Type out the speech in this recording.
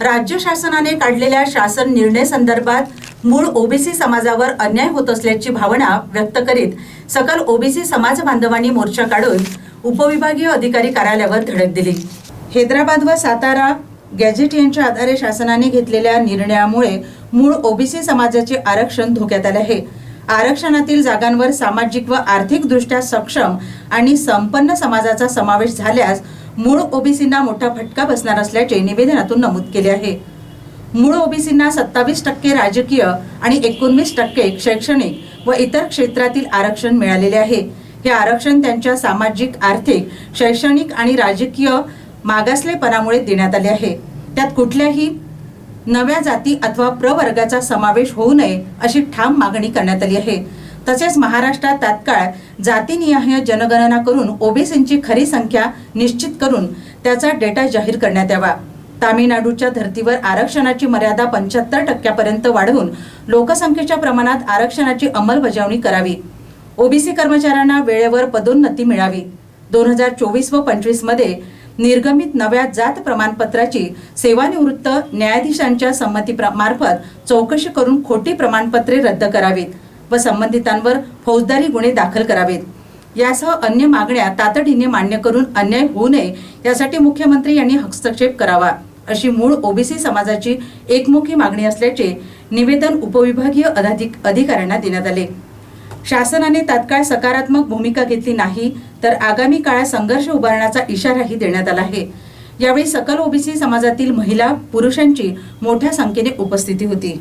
राज्य शासनाने काढलेल्या शासन निर्णय संदर्भात मूळ ओबीसी समाजावर अन्याय होत असल्याची भावना व्यक्त करीत सकल ओबीसी समाज बांधवांनी मोर्चा काढून उपविभागीय अधिकारी कार्यालयावर धडक दिली. हैदराबाद व सातारा गॅझेट यांच्या आधारे शासनाने घेतलेल्या निर्णयामुळे मूळ ओबीसी समाजाचे आरक्षण धोक्यात आले आहे. आरक्षणातील जागांवर सामाजिक व आर्थिकदृष्ट्या सक्षम आणि संपन्न समाजाचा समावेश झाल्यास मूळ ओबीसींना मोठा फटका बसणार असल्याचे निवेदनातून नमूद केले आहे. मूळ ओबीसींना सत्तावीस टक्के राजकीय आणि एकोणवीस टक्के शैक्षणिक व इतर क्षेत्रातील आरक्षण मिळालेले आहे. हे आरक्षण त्यांच्या सामाजिक आर्थिक शैक्षणिक आणि राजकीय मागासलेपणामुळे देण्यात आले आहे. त्यात कुठल्याही नव्या जाती अथवा प्रवर्गाचा समावेश होऊ नये अशी ठाम मागणी करण्यात आली आहे. तसेच महाराष्ट्रात तात्काळ जातीनिहाय जनगणना करून ओबीसींची खरी संख्या निश्चित करून त्याचा डेटा जाहीर करण्यात यावा. तामिळनाडूच्या धर्तीवर आरक्षणाची मर्यादा पंच्याहत्तर टक्क्यापर्यंत वाढवून लोकसंख्येच्या प्रमाणात आरक्षणाची अंमलबजावणी करावी. ओबीसी कर्मचाऱ्यांना वेळेवर पदोन्नती मिळावी. दोन हजार चोवीस व पंचवीसमध्ये निर्गमित नव्या जात प्रमाणपत्राची सेवानिवृत्त न्यायाधीशांच्या संमती मार्फत चौकशी करून खोटी प्रमाणपत्रे रद्द करावीत. व संबंधितांवर फौजदारी गुन्हे दाखल करावेत. यासह अन्य मागण्या तातडीने मान्य करून अन्याय होऊ नये यासाठी मुख्यमंत्री यांनी हस्तक्षेप करावा अशी मूळ ओबीसी समाजाची एकमुखी मागणी असल्याचे निवेदन उपविभागीय अधिक- अधिकाऱ्यांना देण्यात आले. शासनाने तात्काळ सकारात्मक भूमिका घेतली नाही तर आगामी काळात संघर्ष उभारण्याचा इशाराही देण्यात आला आहे. यावेळी सकल ओबीसी समाजातील महिला पुरुषांची मोठ्या संख्येने उपस्थिती होती.